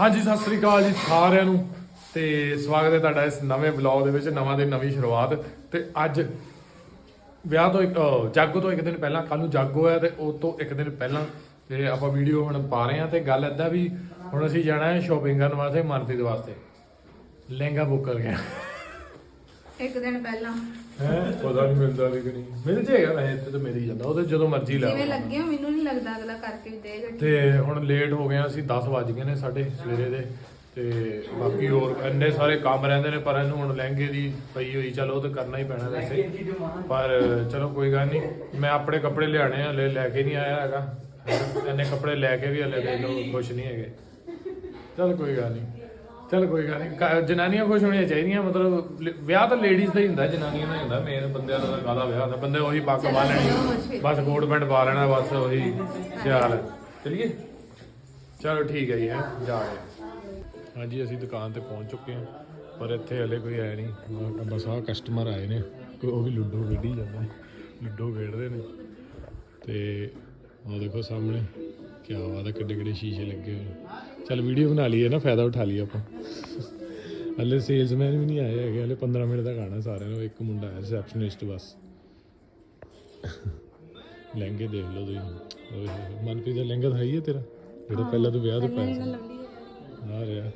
ਹਾਂਜੀ ਸਤਿ ਸ੍ਰੀ ਅਕਾਲ ਜੀ ਸਾਰਿਆਂ ਨੂੰ। ਤੇ ਸਵਾਗਤ ਹੈ ਤੁਹਾਡਾ ਇਸ ਨਵੇਂ ਵਲੌਗ ਦੇ ਵਿੱਚ ਨਵਾਂ ਦਿਨ ਨਵੀਂ ਸ਼ੁਰੂਆਤ। ਤੇ ਅੱਜ ਵਿਆਹ ਤੋਂ ਇੱਕ ਅਹ, ਜਾਗੋ ਤੋਂ ਇੱਕ ਦਿਨ ਪਹਿਲਾਂ ਕੱਲ ਨੂੰ ਜਾਗੋ ਹੈ ਤੇ ਉਹ ਤੋਂ ਇੱਕ ਦਿਨ ਪਹਿਲਾਂ ਤੇ ਆਪਾਂ ਵੀਡੀਓ ਹੁਣ ਪਾ ਰਹੇ ਹਾਂ ਤੇ ਗੱਲ ਏਦਾਂ ਵੀ ਹੁਣ ਅਸੀਂ ਜਾਣਾ ਹੈ ਸ਼ਾਪਿੰਗ ਕਰਨ ਵਾਸਤੇ ਮਨਪ੍ਰੀਤ ਵਾਸਤੇ। ਲਹਿੰਗਾ ਬੁੱਕ ਕਰ ਗਿਆ ਇੱਕ ਦਿਨ ਪਹਿਲਾਂ। ਹੈ? ਪਤਾ ਨਹੀਂ ਮਿਲਦਾ ਵੀ ਕਿ ਨਹੀਂ। ਮਿਲ ਜਾਏਗਾ ਵੈਸੇ ਇੱਥੇ ਤਾਂ ਮਿਲ ਹੀ ਜਾਂਦਾ ਉਹ ਤੇ ਜਦੋਂ ਮਰਜ਼ੀ ਲੈ ਜਿਵੇਂ ਆਓ। ਲੱਗੇ ਮੈਨੂੰ ਨਹੀਂ ਲੱਗਦਾ ਅਗਲਾ ਕਰਕੇ ਵੀ ਦੇਗਾ ਤੇ ਹੁਣ ਲੇਟ ਹੋ ਗਏ ਅਸੀਂ 10 ਵੱਜ ਗਏ ਨੇ ਸਾਡੇ ਸਵੇਰੇ ਦੇ। ਤੇ ਬਾਕੀ ਹੋਰ ਇੰਨੇ ਸਾਰੇ ਕੰਮ ਰਹਿੰਦੇ ਨੇ ਪਰ ਇਹਨੂੰ ਹੁਣ ਲਹਿੰਗੇ ਦੀ ਪਈ ਹੋਈ ਚਲੋ ਉਹ ਤਾਂ ਕਰਨਾ ਹੀ ਪੈਣਾ ਵੈਸੇ। ਪਰ ਚਲੋ ਕੋਈ ਗੱਲ ਨਹੀਂ ਮੈਂ ਆਪਣੇ ਕੱਪੜੇ ਲਿਆਣੇ ਆ ਹਲੇ ਲੈ ਕੇ ਨਹੀਂ ਆਇਆ ਹੈਗਾ। ਇੰਨੇ ਕੱਪੜੇ ਲੈ ਕੇ ਵੀ ਹਲੇ ਦੇ ਲੋ ਖੁਸ਼ ਨਹੀਂ ਹੈਗੇ। ਚਲ ਕੋਈ ਗੱਲ ਨਹੀਂ। ਚਲ ਕੋਈ ਗੱਲ ਨਹੀਂ ਕ- ਜਨਾਨੀਆਂ ਖੁਸ਼ ਹੋਣੀਆਂ ਚਾਹੀਦੀਆਂ ਮਤਲਬ ਲ- ਵਿਆਹ ਤਾਂ ਲੇਡੀਜ਼ ਦਾ ਹੀ ਹੁੰਦਾ ਜਨਾਨੀਆਂ ਦਾ ਹੀ ਹੁੰਦਾ ਮੇਨ ਬੰਦਿਆਂ ਦਾ ਕਾਹਦਾ ਵਿਆਹ ਹੁੰਦਾ ਬੰਦੇ ਉਹੀ ਪੱਗ ਪਾ ਲੈਣੀ ਬਸ ਕੋਟ ਪੈਂਟ ਪਾ ਲੈਣਾ ਬਸ ਉਹੀ ਸਿਆਲ। ਚਲਿਏ? ਚਲੋ ਠੀਕ ਹੈ ਜੀ ਹੈ ਜਾ ਰਹੇ ਹਾਂਜੀ ਅਸੀਂ ਦੁਕਾਨ ਤੇ ਪਹੁੰਚ ਚੁੱਕੇ ਹਾਂ ਪਰ ਇੱਥੇ ਹਲੇ ਕੋਈ ਆਇਆ ਨਹੀਂ ਆਹ ਬਸ ਆਹ ਕਸਟਮਰ ਆਏ ਨੇ ਕੋਈ ਉਹ ਵੀ ਲੁੱਡੋ ਖੇਡੀ ਜਾਂਦੇ ਨੇ ਲੁੱਡੋ ਖੇਡਦੇ ਨੇ। ਤੇ ਉਹ ਦੇਖੋ ਸਾਹਮਣੇ ਕੀ ਬਾਤ ਹੈ ਕਿੱਡੇ ਕਿੱਡੇ ਸ਼ੀਸ਼ੇ ਲੱਗੇ ਹੋਏ ਚਲ ਵੀਡੀਓ ਬਣਾ ਲਈਏ ਨਾ ਫਾਇਦਾ ਉਠਾ ਲਈਏ ਆਪਾਂ। ਹਲੇ ਸੇਲਸਮੈਨ ਵੀ ਨਹੀਂ ਆਏ ਹੈਗੇ ਹਲੇ 15 ਮਿੰਟ ਦਾ ਗਾਣਾ ਸਾਰਿਆਂ ਨੂੰ ਇੱਕ ਮੁੰਡਾ ਹੈ ਰਿਸੈਪਸ਼ਨਿਸਟ ਬਸ। ਲਹਿੰਗੇ ਦੇਖ ਲਓ ਤੁਸੀਂ। ਓਏ ਹੋਏ, ਮਨਪ੍ਰੀਤ ਦਾ ਲਹਿੰਗਾ ਤਾਂ ਹੈ ਤੇਰਾ? ਜਿਹੜਾ ਪਹਿਲਾਂ ਤੂੰ ਵਿਆਹ ਤੋਂ ਪਾਇਆ ਸੀ ਆ ਰਿਹਾ।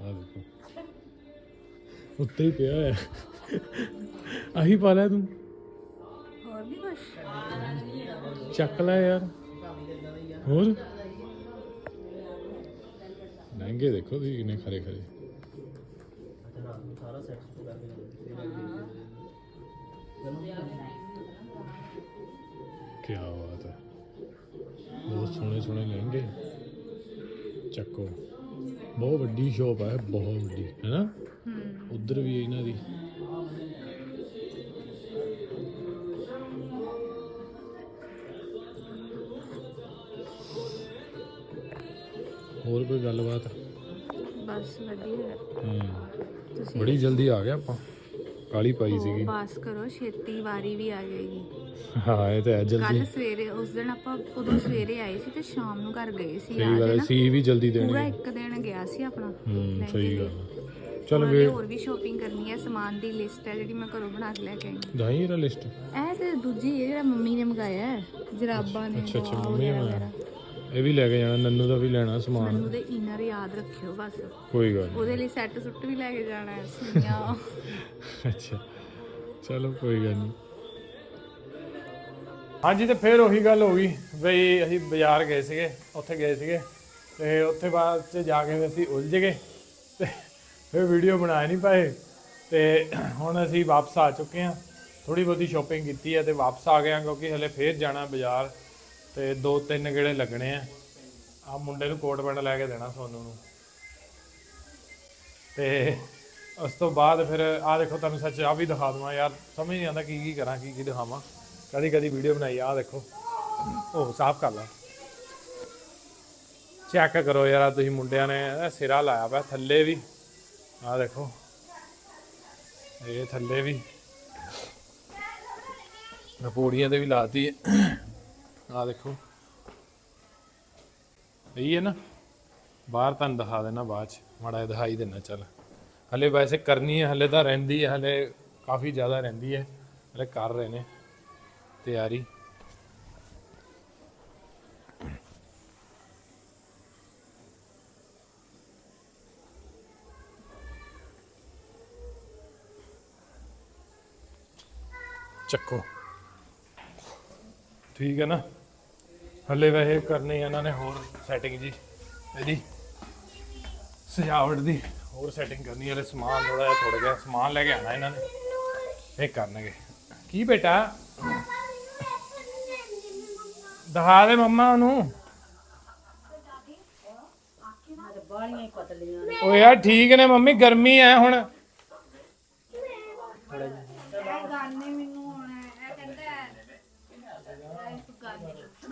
ਆ ਦੇਖੋ। ਉੱਤੇ ਹੀ ਪਿਆ ਹੈ ਆਹੀ ਪਾ ਲਿਆ ਤੂੰ? ਹੋਰ ਵੀ ਕੁਛ ਚੱਕ ਲੈ ਯਾਰ। ਹੋਰ? ਲਹਿੰਗੇ ਦੇਖੋ ਤੁਸੀਂ ਕਿੰਨੇ ਖਰੇ ਖਰੇ। ਕੀ ਬਾਤ ਹੈ। ਬਹੁਤ ਸੋਹਣੇ ਸੋਹਣੇ ਲਹਿੰਗੇ। ਚੱਕੋ। ਬਹੁਤ ਵੱਡੀ ਸ਼ੋਪ ਹੈ ਬਹੁਤ ਵੱਡੀ ਹੈ ਨਾ? ਉਧਰ ਵੀ ਇਹਨਾਂ ਦੀ। ਹੋਰ ਕੋਈ ਗੱਲਬਾਤ? ਬਸ ਵਧੀਆ। ਹੂੰ। ਤੁਸੀਂ? ਬੜੀ ਜਲਦੀ ਆ ਗਿਆ ਆਪਾਂ। ਕਾਲੀ ਪਾਈ ਸੀਗੀ। ਬਾਸ ਕਰੋ ਛੇਤੀ ਵਾਰੀ ਵੀ ਆ ਜਾਏਗੀ। ਹਾਂ ਇਹ ਤਾਂ ਹੈ ਕੱਲ ਜਲਦੀ ਸਵੇਰੇ ਉਸ ਦਿਨ ਆਪਾਂ ਉਦੋਂ ਸਵੇਰੇ ਆਏ ਸੀ ਤੇ ਸ਼ਾਮ ਨੂੰ ਘਰ ਗਏ ਸੀ ਸਹੀ ਯਾਦ ਗੱਲ ਹੈ ਹੈ ਨਾ? ਸੀ ਵੀ ਜਲਦੀ ਪੂਰਾ ਇੱਕ ਦਿਨ ਗਿਆ ਸੀ ਆਪਣਾ। ਹੂੰ ਸਹੀ। ਗੱਲ ਹੈ। ਚੱਲ ਵੇ ਹੋਰ ਵੀ ਸ਼ੋਪਿੰਗ ਕਰਨੀ ਹੈ ਸਮਾਨ ਦੀ ਲਿਸਟ ਹੈ ਜਿਹੜੀ ਮੈਂ ਘਰੋਂ ਬਣਾ ਕੇ ਲੈ ਕੇ ਆਈ। ਦਾਈ ਇਹਦਾ ਲਿਸਟ ਇਹ ਤੇ ਦੂਜੀ ਇਹ ਜਿਹੜਾ ਮੰਮੀ ਨੇ ਮੰਗਾਇਆ ਹੈ ਜਰਾਬਾਂ ਨੇ ਅੱਛਾ ਅੱਛਾ ਮੰਮੀ ਨੇ ਮੰਗਾਇਆ। ਇਹ ਵੀ ਲੈ ਕੇ ਜਾਣਾ ਨੰਨੂ ਦਾ ਵੀ ਲੈਣਾ ਸਮਾਨ। ਮੈਨੂੰ ਦੇ ਇਨਰ ਯਾਦ ਰੱਖਿਓ ਬਸ। ਕੋਈ ਗੱਲ। ਉਹਦੇ ਲਈ ਸੈੱਟ ਸੁੱਟ ਵੀ ਲੈ ਕੇ ਜਾਣਾ ਹੈ ਸੁਈਆਂ ਅੱਛਾ। ਚਲੋ ਕੋਈ ਗੱਲ ਨਹੀਂ। ਹਾਂਜੀ ਤੇ ਫਿਰ ਉਹੀ ਗੱਲ ਹੋ ਗਈ ਬਈ ਅਸੀਂ ਬਾਜ਼ਾਰ ਗਏ ਸੀਗੇ ਉੱਥੇ ਗਏ ਸੀਗੇ ਤੇ ਉੱਥੇ ਬਾਅਦ ਚ ਜਾ ਕੇ ਅਸੀਂ ਉਲਝ ਗਏ ਤੇ ਫਿਰ ਵੀਡੀਓ ਬਣਾ ਨਹੀਂ ਪਾਏ ਤੇ ਹੁਣ ਅਸੀਂ ਵਾਪਸ ਆ ਚੁੱਕੇ ਹਾਂ। ਥੋੜੀ ਬਹੁਤੀ ਸ਼ਾਪਿੰਗ ਕੀਤੀ ਹੈ ਤੇ ਵਾਪਸ ਆ ਗਏ ਹਾਂ ਕਿਉਂਕਿ ਹਲੇ ਫੇਰ ਜਾਣਾ ਬਾਜ਼ਾਰ। ਤੇ ਦੋ ਤਿੰਨ ਗੇੜੇ ਲੱਗਣੇ ਆ। ਆ ਮੁੰਡੇ ਨੂੰ ਕੋਟ ਪੈਂਟ ਲੈ ਕੇ ਦੇਣਾ ਸੋਨੂੰ ਨੂੰ। ਤੇ ਉਸ ਤੋਂ ਬਾਅਦ ਫਿਰ ਆ ਦੇਖੋ ਤੁਹਾਨੂੰ ਸੱਚ ਆ ਵੀ ਦਿਖਾ ਦਵਾਂ ਯਾਰ, ਸਮਝ ਨਹੀਂ ਆਉਂਦਾ ਕੀ ਕੀ ਕਰਾਂ ਕੀ ਕੀ ਦਿਖਾਵਾਂ। ਕਦੀ ਕਦੀ ਵੀਡੀਓ ਬਣਾਈ ਆ ਦੇਖੋ। ਉਹ ਸਾਫ਼ ਕਰ ਲਾ। ਚੈੱਕ ਕਰੋ ਯਾਰ ਤੁਸੀਂ ਮੁੰਡਿਆਂ ਨੇ ਸਿਰਾ ਲਾਇਆ ਪਿਆ ਥੱਲੇ ਵੀ। ਆ ਦੇਖੋ। ਇਹ ਥੱਲੇ ਵੀ। ਪੌੜੀਆਂ ਤੇ ਵੀ ਲਾਤੀ। ਆ ਦੇਖੋ। ਇਹੀ ਹੈ ਨਾ। ਬਾਹਰ ਤੁਹਾਨੂੰ ਦਿਖਾ ਦੇਣਾ ਬਾਅਦ ਚ। ਮਾੜਾ ਜਿਹਾ ਦਿਖਾਈ ਦੇਣਾ, ਚੱਲ। ਹਲੇ ਵੈਸੇ ਕਰਨੀ ਹੈ, ਹਲੇ ਤਾਂ ਰਹਿੰਦੀ ਹੈ, ਹਲੇ ਕਾਫੀ ਜ਼ਿਆਦਾ ਰਹਿੰਦੀ ਹੈ। ਹਲੇ ਕਰ ਰਹੇ ਨੇ। ਤਿਆਰੀ। ਚੱਕੋ। ਠੀਕ ਹੈ ਨਾ? ਹਲੇ ਵੈਸੇ ਕਰਨੀ ਇਹਨਾਂ ਨੇ ਹੋਰ ਸੈਟਿੰਗ ਜੀ। ਇਹਦੀ ਸਜਾਵਟ ਦੀ ਹੋਰ ਸੈਟਿੰਗ ਕਰਨੀ ਹੈ, ਹਲੇ ਸਮਾਨ ਥੋੜਾ ਜਿਹਾ ਥੋੜਾ ਜਿਹਾ ਸਮਾਨ ਲੈ ਕੇ ਆਣਾ ਇਹਨਾਂ ਨੇ। ਇਹ ਕਰਨਗੇ। ਕੀ ਬੇਟਾ? ਦਿਖਾ ਦੇ ਮੰਮਾ ਉਹਨੂੰ। ਓ ਯਾਰ ਠੀਕ ਨੇ ਮੰਮੀ, ਗਰਮੀ ਹੈ ਹੁਣ ਗਾਣੇ ਮੈਨੂੰ ਹੁਣ ਇਹ ਕਹਿੰਦਾ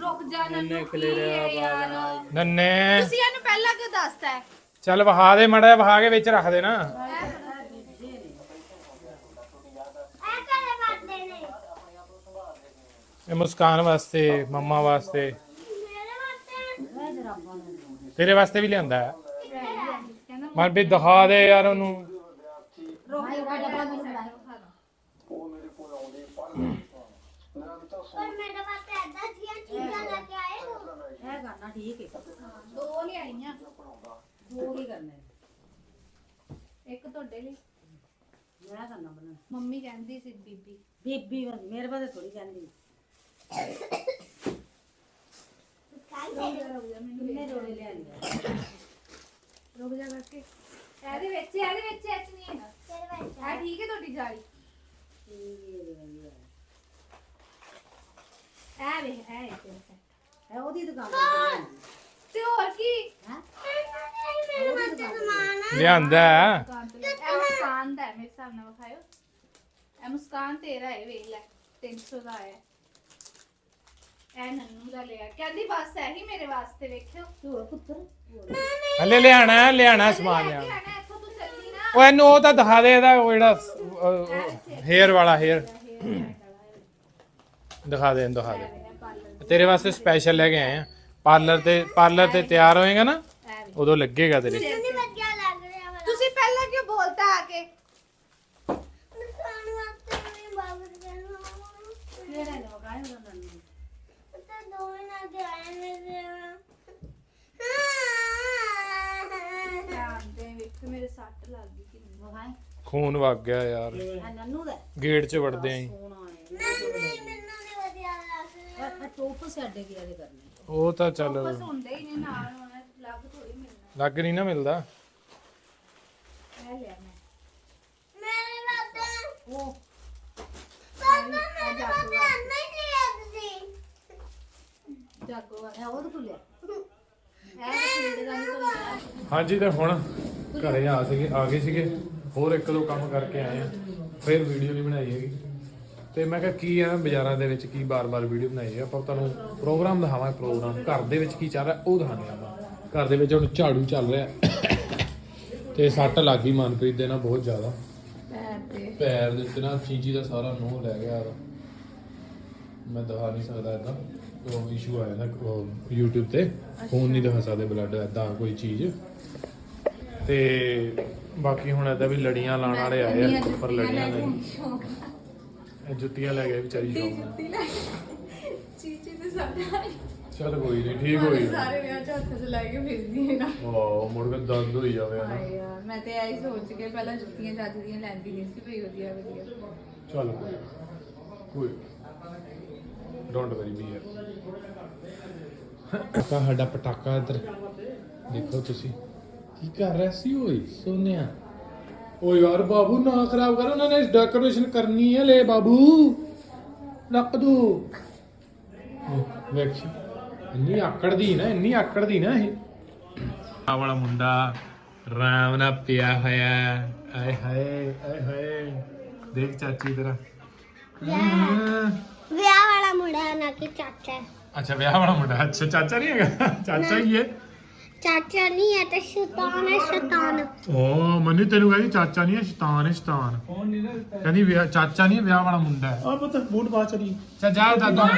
ਰੁਕ ਜਾ ਨੰਨੂ ਖਲੇਰਿਆ ਯਾਰ? ਨੰਨੇ। ਤੁਸੀਂ ਇਹਨੂੰ ਪਹਿਲਾਂ ਕਿਉਂ ਦੱਸਦਾ ਹੈ? ਚੱਲ ਵਹਾ ਦੇ ਮੜਾ ਵਹਾ ਕੇ ਵਿੱਚ ਰੱਖ ਦੇ ਨਾ। ਇਹ ਮੁਸਕਾਨ ਵਾਸਤੇ ਮੰਮਾ ਵਾਸਤੇ। ਮੇਰੇ ਵਾਸਤੇ? ਤੇਰੇ ਵਾਸਤੇ ਵੀ ਲਿਆਂਦਾ ਹੈ। ਮਨ ਵੀ ਦਿਖਾ ਦੇ ਯਾਰ ਉਹਨੂੰ। ਪਰ ਮੇਰੇ ਪਾਸ ਐਦਾਂ ਦੀਆਂ ਚੀਜ਼ਾਂ ਲੈ ਕੇ ਆਏ ਹੋ ਇਹ ਕਰਨਾ ਠੀਕ ਹੈ ਦੋ ਲਿਆਈਆਂ। ਦੋ ਕੀ ਕਰਨਾ ਹੈ? ਇੱਕ ਤੁਹਾਡੇ ਲਈ। ਮੈਂ ਕਰਨਾ ਬਣਾ ਮੰਮੀ ਕਹਿੰਦੀ ਸੀ ਬੀਬੀ। ਬੀਬੀ ਵਾਲੀ, ਮੇਰੇ ਪਾਸੇ ਥੋੜੀ ਕਹਿੰਦੀ। ਰੁਕ ਜਾ ਮੈਨੂੰ ਕਿੰਨੇ ਜੋੜੇ ਲਿਆ ਲਿਆ ਰੁਕ ਜਾ ਕਰਕੇ ਇਹਦੇ ਵਿੱਚ ਇਹਦੇ ਵਿੱਚ ਐਚ ਨਹੀਂ ਹੈਗਾ। ਆ ਠੀਕ ਹੈ ਤੁਹਾਡੀ ਜਾਲੀ? ਇਹ ਵੇ ਇਹ ਹੈ ਤੇਰਾ set। ਇਹ ਉਹਦੀ ਦੁਕਾਨ ਤੇ ਤੇ ਹੋਰ ਕੀ? ਹੈ? ਮੇਰੇ ਵਾਸਤੇ ਸਮਾਨ ਆ। ਲਿਆਂਦਾ ਹੈ। ਦੁਕਾਨ ਤੋਂ ਲਿਆ। ਇਹ ਮੁਸਕਾਨ ਦਾ ਹੈ ਮੇਰੇ ਹਿਸਾਬ ਨਾਲ ਵਿਖਾਇਓ। ਇਹ ਮੁਸਕਾਨ ਤੇਰਾ ਹੈ ਵੇਖ ਲੈ। 300 ਦਾ ਹੈ। ਇਹ ਨੰਨੂ ਦਾ ਲਿਆ। ਕਹਿੰਦੀ ਬਸ ਇਹੀ ਮੇਰੇ ਵਾਸਤੇ ਵੇਖਿਓ। ਤੂੰ ਪੁੱਤਰ? ਹਲੇ ਲਿਆਣਾ ਹੈ, ਲਿਆਣਾ ਸਮਾਨ ਲਿਆਣਾ ਆਣਾ ਇੱਥੋਂ ਤੂੰ ਚੱਲੀ ਨਾ। ਉਹ ਇਹਨੂੰ ਉਹ ਤਾਂ ਦਿਖਾ ਦੇ ਇਹਦਾ ਉਹ ਜਿਹੜਾ ਹੇਅਰ ਵਾਲਾ ਹੇਅਰ ਦਿਖਾ ਦੇ ਇਹਨੂੰ ਦਿਖਾ ਦੇ। ਤੇਰੇ ਵਾਸਤੇ ਸਪੈਸ਼ਲ ਲੈ ਕੇ ਆਏ ਆ। ਪਾਰਲਰ ਤੇ ਪਾਰਲਰ ਤੇ ਤਿਆਰ ਹੋਏਗਾ ਨਾ? ਉਦੋਂ ਲੱਗੇਗਾ ਤੇਰੇ। ਨਹੀਂ ਵਧੀਆ ਲੱਗ ਰਿਹਾ ਵਾਲਾ ਤੁਸੀਂ ਪਹਿਲਾਂ ਕਿਉਂ ਬੋਲਤਾ ਆ ਕੇ? ਨੁਕਸਾਨ ਵਾਸਤੇ ਵੀ ਬਾਬਰ ਕਰਨਾ ਤੇਰੇ ਨੇ ਵਗਾਏ ਉਹਨਾਂ ਨੇ ਤਾਂ ਦੋਵੇਂ ਨਾ ਦੇ ਆਏ ਮੇਰੇ ਧਿਆਨ ਦੇ ਵੇਖ ਮੇਰੇ ਸੱਟ ਲੱਗ ਗਈ ਕਿੰਨੀ। ਵਗਾਏ ਖੂਨ ਵਗ ਗਿਆ ਯਾਰ। ਇਹ ਨੰਨੂ ਦਾ। ਗੇਟ 'ਚ ਵੜਦੇ ਆਂ ਹੈ। ਨਹੀਂ ਮੈਨੂੰ ਸਾਡੇ ਕਰਨੇ। ਉਹ ਤਾਂ ਚੱਲ ਬਸ ਹੁੰਦੇ ਹੀ ਨੇ ਨਾਲ ਹੁਣ ਲੱਗ ਥੋੜੀ ਮਿਲਣਾ। ਲੱਗ ਨਹੀਂ ਨਾ ਮਿਲਦਾ। ਇਹ ਲਿਆ ਮੈਂ। ਮੇਰੇ ਵਾਸਤੇ। ਉਹ ਪਾਪਾ ਮੇਰੇ ਵਾਸਤੇ ਨਹੀਂ ਲਿਆ ਤੁਸੀਂ। ਜਾਗੋ ਵਾਲਾ ਇਹ ਉਹਦੇ ਕੋਲ ਲਿਆ ਇਹ ਤਾਂ ਖਰੀਦ ਦਾ ਨਹੀਂ ਕੋਈ ਲਿਆ ਹਾਂਜੀ ਤੇ ਹੁਣ ਘਰੇ ਆ ਸੀਗੇ ਆ ਗਏ ਸੀਗੇ। ਹੋਰ ਇੱਕ ਦੋ ਕੰਮ ਕਰਕੇ ਆਏ ਆ। ਫਿਰ ਵੀਡੀਓ ਵੀ ਬਣਾਈ ਹੈਗੀ। ਤੇ ਮੈਂ ਕਿਹਾ ਕੀ ਆ ਬਾਜ਼ਾਰਾਂ ਦੇ ਵਿੱਚ ਕੀ ਬਾਰ-ਬਾਰ ਵੀਡੀਓ ਬਣਾਈ ਹੈ ਆਪਾਂ ਤੁਹਾਨੂੰ ਪ੍ਰੋਗਰਾਮ ਦਿਖਾਵਾਂਗੇ ਪ੍ਰੋਗਰਾਮ। ਘਰ ਦੇ ਵਿੱਚ ਕੀ ਚੱਲ ਰਿਹਾ ਉਹ ਦਿਖਾਣੇ ਆਪਾਂ। ਘਰ ਦੇ ਵਿੱਚ ਹੁਣ ਝਾੜੂ ਚੱਲ ਰਿਹਾ। ਤੇ ਸੱਟ ਲੱਗ ਗਈ ਮਨਪ੍ਰੀਤ ਦੇ ਨਾਲ ਬਹੁਤ ਜ਼ਿਆਦਾ। ਪੈਰ ਤੇ। ਪੈਰ ਦੇ ਉੱਤੇ ਨਾ ਚੀਜੀ ਦਾ ਸਾਰਾ ਨੋਹ ਲੈ ਗਿਆ ਮੈਂ ਦਿਖਾ ਨਹੀਂ ਸਕਦਾ ਇਦਾਂ ਉਹ ਇਸ਼ੂ ਆਇਆ ਨਾ YouTube ਤੇ। ਫੋਨ ਨਹੀਂ ਦਿਖਾ ਸਕਦੇ ਬਲੱਡ ਇਦਾਂ ਕੋਈ ਚੀਜ਼। ਤੇ ਬਾਕੀ ਹੁਣ ਇਦਾਂ ਵੀ ਲੜੀਆਂ ਲਾਉਣ ਵਾਲੇ ਆਏ ਆ ਉੱਪਰ ਲੜੀਆਂ ਲਈ ਇਹ ਜੁੱਤੀਆਂ ਲੈ ਗਏ ਵਿਚਾਰੀ ਸ਼ੌਕ ਨਾਲ। ਚੀਚੀ ਤੇ ਸਾਡਾ ਚੱਲ ਕੋਈ ਨਹੀਂ ਠੀਕ ਹੋਈ। ਸਾਰੇ ਵਿਆਹ ਚ ਹੱਥ ਚ ਲੈ ਕੇ ਫਿਰਦੀ ਹੈ ਨਾ। ਵਾਹ ਮੁੜ ਕੇ ਦਰਦ ਹੋਈ ਜਾਵੇ ਨਾ। ਹਾਏ ਯਾਰ ਮੈਂ ਤੇ ਐਂ ਸੋਚ ਕੇ ਪਹਿਲਾਂ ਜੁੱਤੀਆਂ ਚੱਜ ਦੀਆਂ ਲੈਂਦੀ ਨਹੀਂ ਸੀ ਭਈ ਵਧੀਆ ਵਧੀਆ। ਚੱਲ ਕੋਈ ਕੋਈ ਡੋਂਟ ਵਰੀ ਬੀ ਕਾ ਸਾਡਾ ਪਟਾਕਾ ਇੱਧਰ ਦੇਖੋ ਤੁਸੀਂ। ਕੀ ਕਰ ਰਿਹਾ ਸੀ ਓਏ ਸੋਨਿਆ? ਓ ਯਾਰ ਬਾਬੂ ਨਾ ਖਰਾਬ ਕਰ ਉਹਨਾਂ ਨੇ ਡੈਕੋਰੇਸ਼ਨ ਕਰਨੀ ਹੈ ਲੈ ਬਾਬੂ। ਰੱਖ ਦੋ। ਵੇਖ ਇੰਨੀ ਆਕੜ ਦੀ ਨਾ ਇੰਨੀ ਆਕੜ ਦੀ ਨਾ ਇਹ। ਆ ਵਾਲਾ ਮੁੰਡਾ ਰਾਮ ਨਾਲ ਪਿਆ ਹੋਇਆ। ਆਏ ਹਾਏ ਆਏ ਹਾਏ। ਦੇਖ ਚਾਚੀ ਤੇਰਾ। ਵਿਆਹ ਵਾਲਾ ਮੁੰਡਾ ਨਾ ਕਿ ਚਾਚਾ। ਅੱਛਾ ਵਿਆਹ ਵਾਲਾ ਮੁੰਡਾ। ਅੱਛਾ ਚਾਚਾ ਨਹੀਂ ਹੈਗਾ? ਚਾਚਾ ਹੀ ਹੈ। ਚਾਚਾ ਨਹੀਂ ਹੈ ਤੇ ਸ਼ੈਤਾਨ ਹੈ ਸ਼ੈਤਾਨ। ਓ ਮੰਨੀ ਤੈਨੂੰ ਕਹਿੰਦੀ ਚਾਚਾ ਨਹੀਂ ਹੈ ਸ਼ੈਤਾਨ ਹੈ ਸ਼ੈਤਾਨ। ਕਹਿੰਦੀ ਵਿਆਹ ਚਾਚਾ ਨਹੀਂ ਹੈ, ਵਿਆਹ ਵਾਲਾ ਮੁੰਡਾ ਹੈ। ਆ ਪੁੱਤ ਬੂਟ ਪਾ ਚਲੀ। ਚੱਲ ਜਾ ਦਾਦਾ ਮੈਂ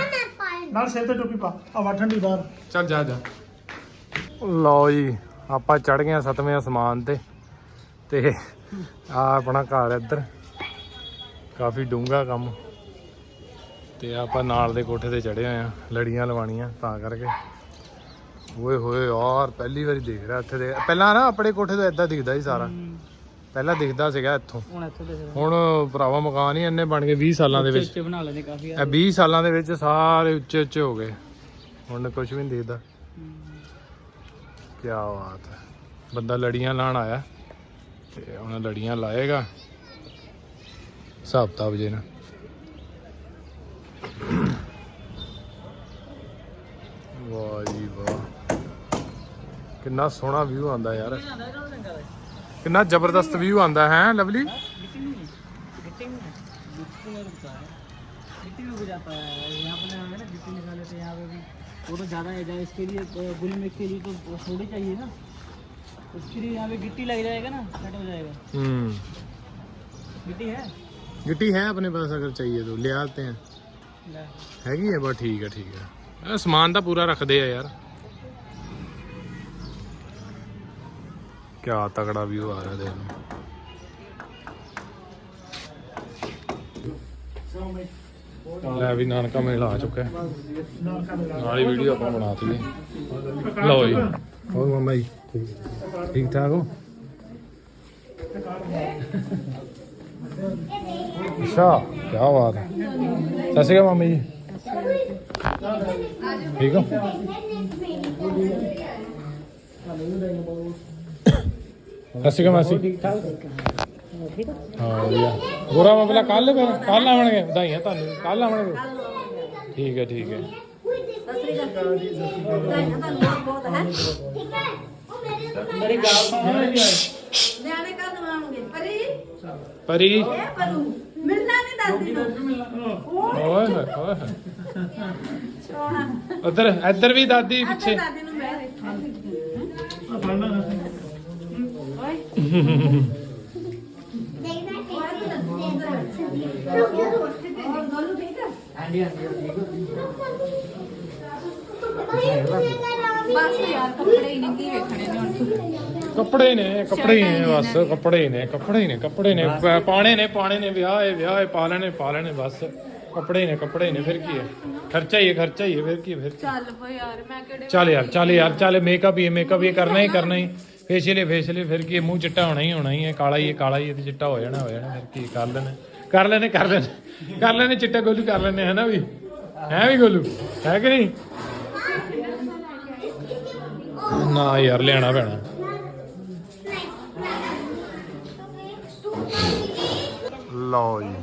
ਨਾਲ। ਸਿਰ ਤੇ ਟੋਪੀ ਪਾ ਆ ਵਾਠਣ ਦੀ ਬਾਹਰ। ਚੱਲ ਜਾ ਜਾ। ਲਓ ਜੀ ਆਪਾਂ ਚੜ ਗਏ ਆ ਸਤਵੇਂ ਆਸਮਾਨ ਤੇ। ਤੇ ਆ ਆਪਣਾ ਘਰ ਹੈ ਇੱਧਰ। ਕਾਫੀ ਡੂੰਘਾ ਕੰਮ। ਤੇ ਆਪਾਂ ਨਾਲ ਦੇ ਕੋਠੇ ਤੇ ਚੜੇ ਹੋਏ ਆ ਲੜੀਆਂ ਲਵਾਣੀਆਂ ਤਾਂ ਕਰਕੇ। ਓਏ ਹੋਏ ਯਾਰ ਪਹਿਲੀ ਵਾਰੀ ਦੇਖ ਰਿਹਾ ਇੱਥੇ ਦੇ। ਪਹਿਲਾਂ ਨਾ ਆਪਣੇ ਕੋਠੇ ਤੋਂ ਏਦਾਂ ਦਿਖਦਾ ਸੀ ਸਾਰਾ। ਪਹਿਲਾਂ ਦਿਖਦਾ ਸੀਗਾ ਇੱਥੋਂ। ਹੁਣ ਇੱਥੇ ਦੇ ਹੁਣ ਭਰਾਵਾ ਮਕਾਨ ਹੀ ਇੰਨੇ ਬਣ ਗਏ 20 ਸਾਲਾਂ ਦੇ ਵਿੱਚ। ਬਣਾ ਲੈਣੇ ਕਾਫੀ ਇਹ 20 ਸਾਲਾਂ ਦੇ ਵਿੱਚ ਸਾਰੇ ਉੱਚੇ ਉੱਚੇ ਹੋ ਗਏ। ਹੁਣ ਕੁਝ ਵੀ ਨਹੀਂ ਦਿਖਦਾ। ਕੀ ਬਾਤ ਹੈ। ਬੰਦਾ ਲੜੀਆਂ ਲਾਣ ਆਇਆ ਤੇ ਹੁਣ ਲੜੀਆਂ ਲਾਏਗਾ। ਹਿਸਾਬ ਤਾਬ ਜੇ ਨਾ। ਵਾਹ ਜੀ ਵਾਹ। ਕਿੰਨਾ ਸੋਹਣਾ ਵਿਊ ਆਂਦਾ ਯਾਰ ਕਿੰਨਾ ਜ਼ਬਰਦਸਤ ਵਿਊ ਆਂਦਾ ਹੈ ਲਵਲੀ मिट्टी में भी जाता है यहाँ पर है ना गिट्टी निकाले थे यहाँ पे भी वो तो ज़्यादा है जाए इसके लिए अ, गुल में के लिए तो थोड़ी चाहिए ना उसके लिए यहाँ पे गिट्टी लग जाएगा ना सेट हो जाएगा हम्म गिट्टी है गिट्टी है अपने पास अगर चाहिए तो ले आते हैं ले। ਹੈਗੀ ਹੈ ਬਸ ਠੀਕ ਹੈ ਠੀਕ ਹੈ ਇਹ ਸਮਾਨ ਤਾਂ ਪੂਰਾ ਰੱਖਦੇ ਕਿਆ ਤਗੜਾ ਵਿਊ ਆ ਰਿਹਾ ਦੇਖ ਲਓ। ਲੈ ਵੀ ਨਾਨਕਾ ਮੇਲਾ ਆ ਚੁੱਕਾ ਹੈ। ਨਾਲ ਹੀ ਵੀਡੀਓ ਆਪਾਂ ਬਣਾਤੀ ਹੈ ਲਓ ਜੀ। ਹੋਰ ਮੰਮਾ ਜੀ, ਠੀਕ- ਠਾਕ ਹੋ? ਅੱਛਾ ਕੀ ਬਾਤ ਹੈ। ਸਤਿ ਸ਼੍ਰੀ ਅਕਾਲ ਮੰਮੀ ਜੀ। ਠੀਕ ਹੋ? ਸਤਿ ਸ਼੍ਰੀ ਅਕਾਲ ਮਾਸੀ। ਹਾਂ ਵਧੀਆ। ਗੋਰਾ ਮਾਮਲਾ ਕੱਲ ਕੱਲ ਆਵਣਗੇ। ਵਧਾਈਆਂ ਤੁਹਾਨੂੰ ਕੱਲ ਆਵਣਗੇ। ਠੀਕ ਹੈ ਠੀਕ ਹੈ? ਮੇਰੀ ਗੱਲ ਸੁਣ। ਨਿਆਣੇ ਕੱਲ ਆਉਣਗੇ। ਪਰੀ? ਪਰੀ? ਮਿਲਣਾ ਨਹੀਂ ਦਾਦੀ ਨੂੰ ਓਏ ਹੋਏ ਹੋਏ। ਉਧਰ ਇੱਧਰ ਵੀ ਦਾਦੀ ਪਿੱਛੇ। ਦਾਦੀ ਨੂੰ ਮੈਂ ਦੇਖਾਂ ਬਸ ਕੱਪੜੇ ਨੇ ਕੱਪੜੇ ਨੇ ਕੱਪੜੇ ਨੇ ਬਸ ਕੱਪੜੇ ਨੇ ਕੱਪੜੇ ਨੇ ਕੱਪੜੇ ਨੇ ਪਾਣੇ ਨੇ ਪਾਣੇ ਨੇ ਵਿਆਹ ਹੈ ਵਿਆਹ ਹੈ ਪਾ ਲੈਣੇ ਪਾ ਲੈਣੇ ਬਸ। ਕੱਪੜੇ ਨੇ ਕੱਪੜੇ ਨੇ ਫਿਰ ਕੀ ਹੈ ਖਰਚਾ ਹੀ ਹੈ ਖਰਚਾ ਹੀ ਹੈ ਫਿਰ ਕੀ ਫਿਰ ਚੱਲ ਓ ਯਾਰ ਮੈਂ ਕਿਹੜੇ ਚੱਲ ਯਾਰ ਚੱਲ ਯਾਰ ਚੱਲ ਮੇਕਅਪ ਹੀ ਮੇਕਅਪ ਹੀ ਕਰਨਾ ਹੀ ਕਰਨਾ ਹੀ। ਫੇਸ਼ੀਅਲ ਫੇਸ਼ੀਅਲ ਫਿਰ ਕੀ, ਮੂੰਹ ਚਿੱਟਾ ਹੋਣਾ ਹੀ ਹੋਣਾ ਹੀ ਹੈ, ਕਾਲਾ ਹੀ ਹੈ, ਕਾਲਾ ਹੀ ਹੈ ਤੇ ਚਿੱਟਾ ਹੋ ਜਾਣਾ ਹੋ ਜਾਣਾ, ਫਿਰ ਕੀ ਕਰ ਲੈਣੇ? ਕਰ ਲੈਣੇ ਕਰ ਲੈਣੇ ਕਰ ਲੈਣੇ, ਚਿੱਟਾ ਗੋਲੂ ਕਰ ਲੈਣੇ, ਹੈ ਨਾ ਵੀ? ਹੈ ਵੀ ਗੋਲੂ? ਹੈ ਕਿ ਨਹੀਂ? ਨਾ ਯਾਰ ਲੈਣਾ ਪੈਣਾ। ਲਓ ਜੀ,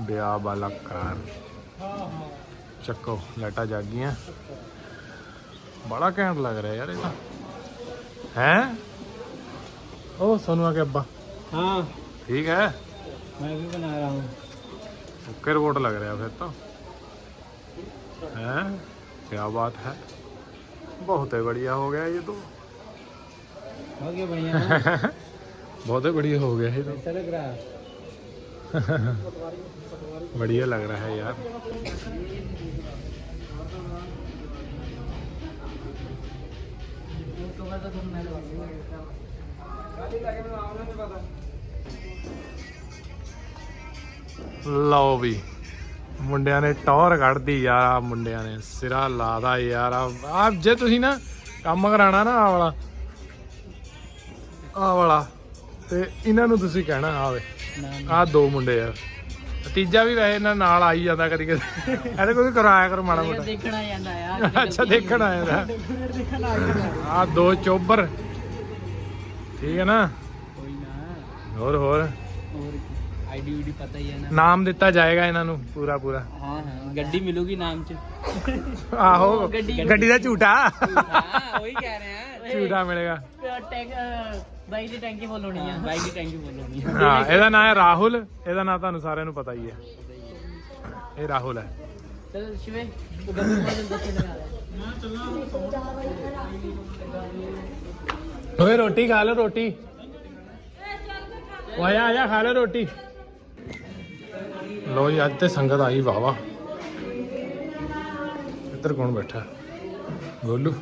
ਵਿਆਹ ਵਾਲਾ ਕਾਰ ਚੱਕੋ, ਲਾਈਟਾਂ ਜਗ ਬੜਾ ਘੈਂਟ ਲੱਗ ਰਿਹਾ ਯਾਰ ਇਹ ਤਾਂ। हैं? ओ सोनुआ के अब्बा। हाँ। ठीक है। मैं भी बना रहा हूँ। ओके वोट लग रहा है फिर तो। हैं? क्या बात है। बहुत ही बढ़िया हो गया ये तो। हो गया बढ़िया। बहुत ही बढ़िया हो गया ये तो। अच्छा लग रहा है। बढ़िया लग रहा है यार। ਲਓ ਵੀ ਮੁੰਡਿਆਂ ਨੇ ਟੌਰ ਕੱਢਦੀ ਯਾਰ ਆ ਮੁੰਡਿਆਂ ਨੇ ਸਿਰਾ ਲਾਦਾ ਯਾਰ। ਆ ਆ ਜੇ ਤੁਸੀਂ ਨਾ ਕੰਮ ਕਰਾਣਾ ਨਾ ਆ ਵਾਲਾ ਆ ਵਾਲਾ ਤੇ ਇਹਨਾਂ ਨੂੰ ਤੁਸੀਂ ਕਹਿਣਾ ਆਵੇ ਆ ਦੋ ਮੁੰਡੇ ਯਾਰ ਤੀਜਾ ਵੀ ਵੈਸੇ ਇਹਨਾਂ ਨਾਲ ਆਈ ਜਾਂਦਾ ਕਦੀ ਕਦੀ। ਇਹਦੇ ਕੋਈ ਕਰਾਇਆ ਕਰ ਮਾੜਾ ਮੋਟਾ। ਦੇਖਣਾ ਜਾਂਦਾ ਆ। ਅੱਛਾ ਦੇਖਣ ਆਇਆ ਦਾ ਆ ਦੋ ਚੋਬਰ। ਠੀਕ ਹੈ ਨਾ? ਕੋਈ ਨਾ। ਹੋਰ ਹੋਰ। ਹੋਰ ਆਈਡੀ ਵੀਡੀ ਪਤਾ ਹੀ ਹੈ ਨਾ। ਨਾਮ ਦਿੱਤਾ ਜਾਏਗਾ ਇਹਨਾਂ ਨੂੰ ਪੂਰਾ ਪੂਰਾ। ਹਾਂ ਹਾਂ ਗੱਡੀ ਮਿਲੂਗੀ ਨਾਮ ਚ। ਆਹੋ ਗੱਡੀ- ਦਾ ਝੂਟਾ ਹਾਂ ਉਹੀ ਕਹਿ ਰਹੇ ਆ। ਝੂਟਾ ਮਿਲੇਗਾ। ਬਾਈ ਦੀ ਟੈਂਕੀ ਫੁੱਲ ਹੋਣੀ ਆ। ਬਾਈਕ ਦੀ ਟੈਂਕੀ ਬੋਲਣੀ ਆ। ਹਾਂ ਇਹਦਾ ਨਾਮ ਹੈ ਰਾਹੁਲ ਇਹਦਾ ਨਾਮ ਤੁਹਾਨੂੰ ਸਾਰਿਆਂ ਨੂੰ ਪਤਾ ਹੀ ਹੈ। ਇਹ ਰਾਹੁਲ ਹੈ। ਓਏ ਰੋਟੀ ਖਾ ਲਓ ਰੋਟੀ। ਓਏ ਆ ਜਾ ਖਾ ਲਓ ਰੋਟੀ। ਲੋ ਜੀ ਅੱਜ ਤੇ ਸੰਗਤ ਆਈ ਵਾਵਾ ਇੱਧਰ ਕੌਣ ਬੈਠਾ? ਗੋਲੂ।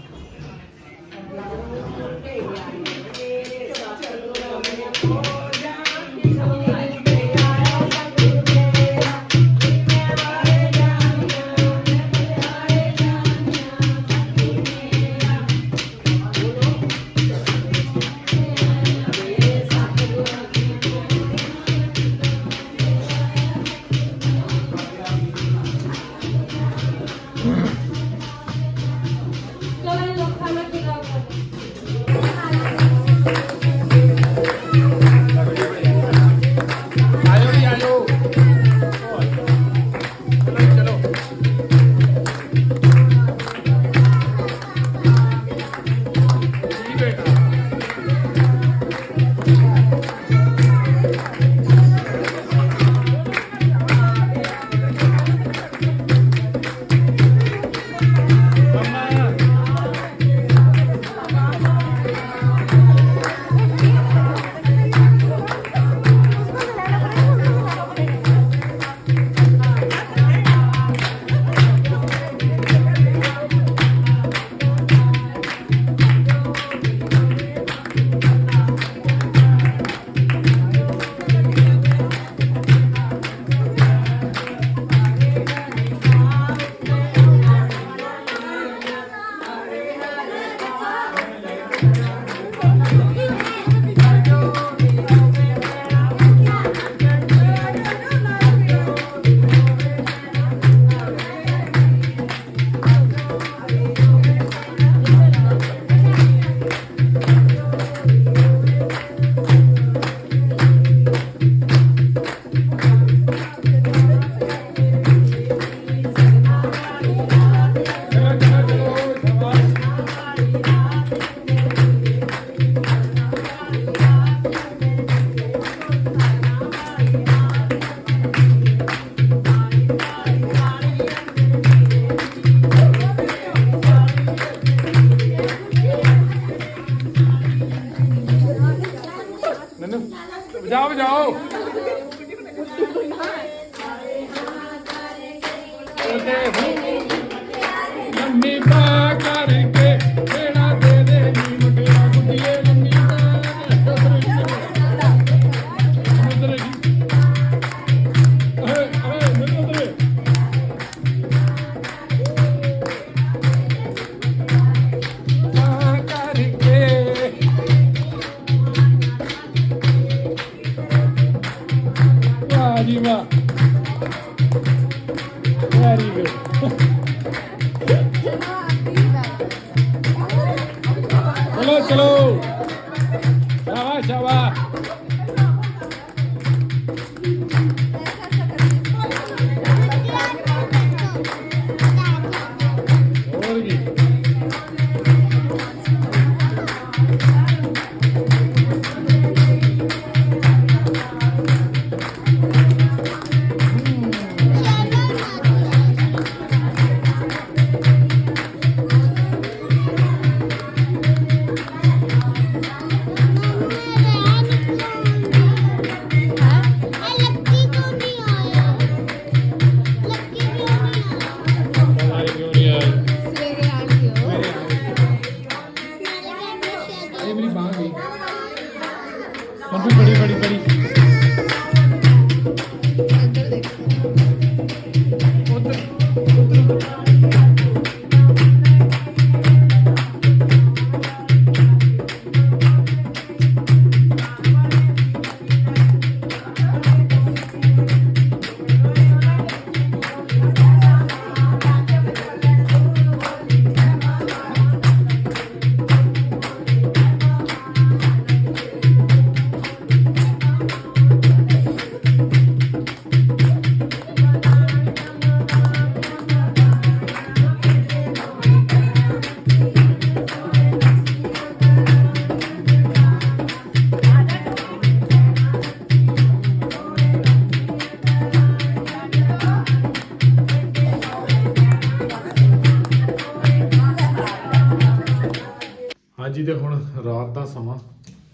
ਹਾਂਜੀ ਤੇ ਹੁਣ ਰਾਤ ਦਾ ਸਮਾਂ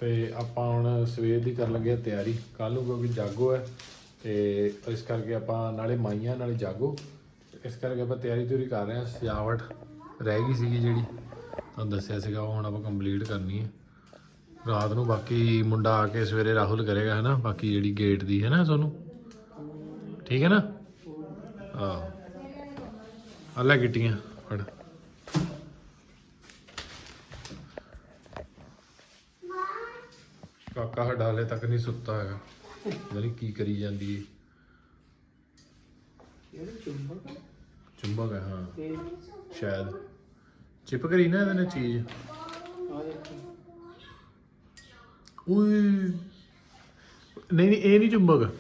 ਤੇ ਆਪਾਂ ਹੁਣ ਸਵੇਰ ਦੀ ਕਰਨ ਲੱਗੇ ਆ ਤਿਆਰੀ। ਕੱਲ ਨੂੰ ਕਿਉਂਕਿ ਜਾਗੋ ਹੈ ਤੇ ਇਸ ਕਰਕੇ ਆਪਾਂ ਨਾਲੇ ਮਾਈਆਂ, ਨਾਲੇ ਜਾਗੋ। ਇਸ ਕਰਕੇ ਆਪਾਂ ਤਿਆਰੀ ਤਿਉਰੀ ਕਰ ਰਹੇ ਹਾਂ। ਸਜਾਵਟ ਰਹਿ ਗਈ ਸੀਗੀ ਜਿਹੜੀ। ਤੁਹਾਨੂੰ ਦੱਸਿਆ ਸੀਗਾ, ਉਹ ਹੁਣ ਆਪਾਂ ਕੰਪਲੀਟ ਕਰਨੀ ਹੈ। ਰਾਤ ਨੂੰ ਬਾਕੀ ਮੁੰਡਾ ਆ ਕੇ ਸਵੇਰੇ ਰਾਹੁਲ ਕਰੇਗਾ ਹੈ ਨਾ ਬਾਕੀ ਜਿਹੜੀ ਗੇਟ ਦੀ ਹੈ ਨਾ ਤੁਹਾਨੂੰ ਠੀਕ ਹੈ ਨਾ? ਆਹ। ਆ ਲੈ ਗਿੱਟੀਆਂ ਫੜ ਕਾਕਾ ਸਾਡਾ ਹਲੇ ਤੱਕ ਨਹੀਂ ਸੁੱਤਾ ਹੈਗਾ। ਪਤਾ ਨਹੀਂ ਕੀ ਕਰੀ ਜਾਂਦੀ ਹੈ ਚੁੰਬਕ ਹੈ। ਹਾਂ ਸ਼ਾਇਦ। ਚਿਪਕ ਰਹੀ ਨਾ ਇਹਦੇ ਨਾਲ ਚੀਜ਼। ਓਏ। ਨਹੀਂ ਨਹੀਂ ਇਹ ਨਹੀਂ ਚੁੰਬਕ।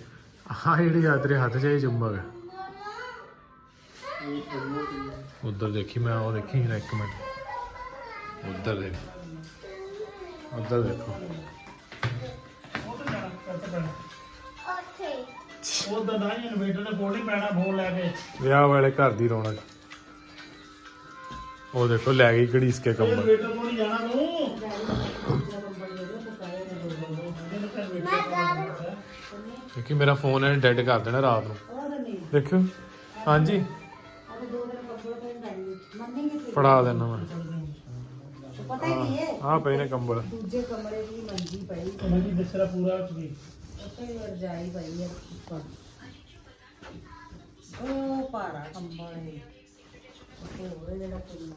ਹਾਂ ਜਿਹੜੀ ਆ ਤੇਰੇ ਹੱਥ 'ਚ ਇਹ ਚੁੰਬਕ ਹੈ ਉਧਰ ਦੇਖੀ ਮੈਂ ਉਹ ਦੇਖੀ ਨਾ ਇੱਕ ਮਿੰਟ। ਉਧਰ ਦੇਖ। ਉਧਰ ਦੇਖੋ। ਉਹ ਤਾਂ ਦਾ ਇਨਵੇਟਰ ਨੇ ਕੋਲ ਹੀ ਪੈਣਾ ਫੋਨ ਲੈ ਕੇ। ਵਿਆਹ ਵਾਲੇ ਘਰ ਦੀ ਰੌਣਕ। ਉਹ ਦੇਖੋ ਲੈ ਗਈ ਘੜੀਸ ਕੇ ਕੰਬਲ। ਇਨਵੇਟਰ ਕੋਲ ਹੀ ਜਾਣਾ ਤੂੰ। ਕਿਉਂਕਿ ਮੇਰਾ ਫੋਨ ਇਹਨੇ ਡੈਡ ਕਰ ਦੇਣਾ ਰਾਤ ਨੂੰ। ਦੇਖਿਓ। ਹਾਂਜੀ। ਫੜਾ ਦੇਣਾ ਮੈਂ। ਪਤਾ ਕੀ ਹੈ। ਆ ਪਏ ਨੇ ਕੰਬਲ। ਦੂਜੇ ਕਮਰੇ ਦੀ ਮੰਜੀ ਪਈ। ਮੰਜੀ ਬਿਸਰਾ ਪੂਰਾ ਤੁਸੀਂ ਉੱਥੇ ਰਜਾਈ ਪਈ ਹੈ ਉੱਪਰ। ਉਹ ਭਾਰਾ ਕੰਬਲ ਹੈ ਉੱਥੇ ਹੋਰ ਜਿਹੜਾ ਕਿੰਨਾ